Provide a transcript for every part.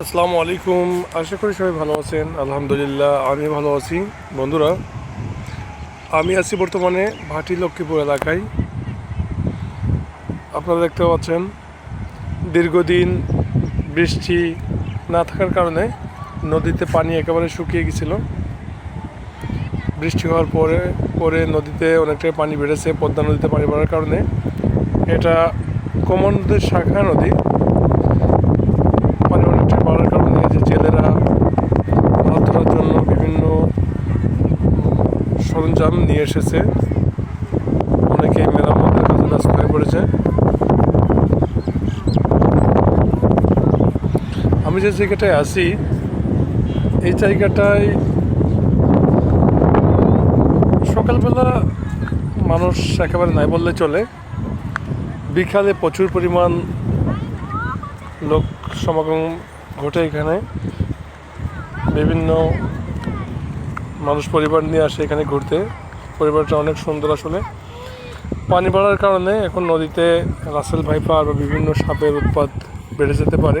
আসসালামু আলাইকুম। আশা করি সবাই ভালো আছেন। আলহামদুলিল্লাহ আমি ভালো আছি। বন্ধুরা, আমি আছি বর্তমানে ভাটি লক্ষ্মীপুর এলাকায়। আপনারা দেখতে পাচ্ছেন, দীর্ঘদিন বৃষ্টি না থাকার কারণে নদীতে পানি একেবারে শুকিয়ে গেছিল। বৃষ্টি হওয়ার পরে পরে নদীতে অনেকটাই পানি বেড়েছে, পদ্মা নদীতে পানি বাড়ার কারণে। এটা কমন নদীর শাখা নদী পানি অনেকটা বাড়ার কারণে যে জেলেরা মাছ ধরার জন্য বিভিন্ন সরঞ্জাম নিয়ে এসেছে। অনেকে মেরামতের কাজে ব্যস্ত হয়ে পড়েছে। আমি যে জায়গাটায় আছি, এই জায়গাটায় সকালবেলা মানুষ একেবারে নাই বললে চলে। বিকালে প্রচুর পরিমাণ লোক সমাগম ঘটে এখানে। বিভিন্ন মানুষ পরিবার নিয়ে আসে এখানে ঘুরতে। পরিবারটা অনেক সুন্দর আসলে। পানি বাড়ার কারণে এখন নদীতে রাসেল ভাইপার বা বিভিন্ন সাপের উৎপাত বেড়ে যেতে পারে।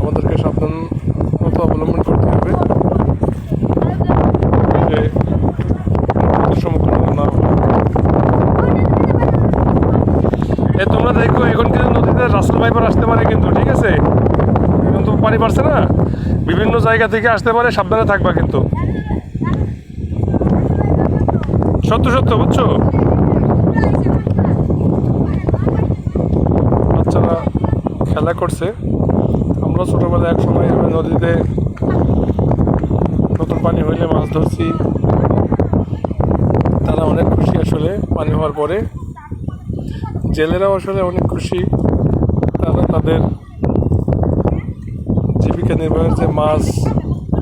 আমাদেরকে সাবধানতা অবলম্বন করতে হবে। এ, তোমরা দেখো, এখন কিন্তু নদীতে রাসেল ভাইপার আসতে পারে কিন্তু, ঠিক আছে? এখন তো পানি বাড়ছে না। বিভিন্ন জায়গা থেকে আসতে পারে, সাবধানে থাকবা কিন্তু। সত্য সত্য, বুঝছ? বাচ্চারা খেলা করছে। আমরা ছোটোবেলায় এক সময় নদীতে নতুন পানি হইলে মাছ ধরছি। তারা অনেক খুশি আসলে পানি হওয়ার পরে। জেলেরাও আসলে অনেক খুশি। তারা তাদের জীবিকা নির্বাহের যে মাছ,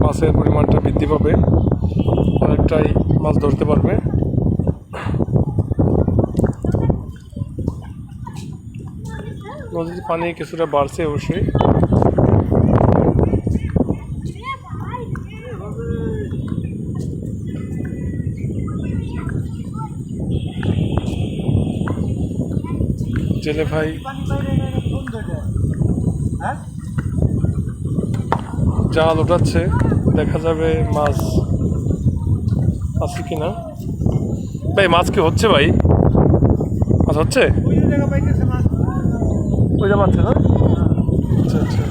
মাছের পরিমাণটা বৃদ্ধি পাবে, অনেকটাই মাছ ধরতে পারবে। নদীর পানি কিছুটা বাড়ছে অবশ্যই। জেলে ভাই জাল ওঠাচ্ছে দেখা যাবে মাছ আছে কিনা। ভাই, মাছ কি হচ্ছে ভাই? মাছ হচ্ছে? ওই মাছ না? আচ্ছা আচ্ছা।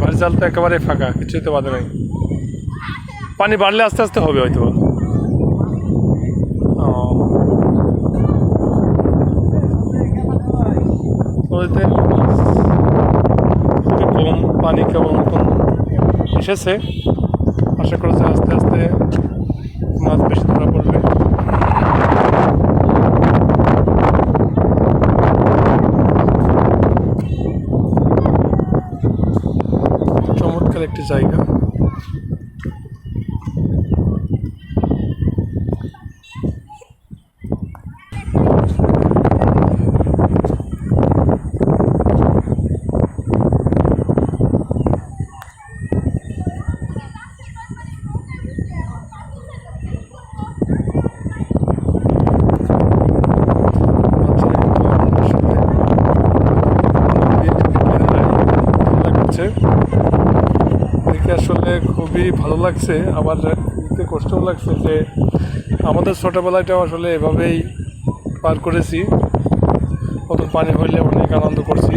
না জাল তো একেবারে ফাঁকা কিছুই তো বাদে নাই। পানি বাড়লে আস্তে আস্তে হবে হয়তো। ও। খুবই কম পানি কেমন মতন এসেছে। আশা করা যায় আস্তে আস্তে মাছ বেশি ধরা পড়বে চমৎকার একটি জায়গা লাগছে দেখে আসলে খুবই ভালো লাগছে। আবার নিতে কষ্টও লাগছে যে আমাদের ছোটোবেলাটাও আসলে এভাবেই পার করেছি। কত পানি হইলে অনেক আনন্দ করছি।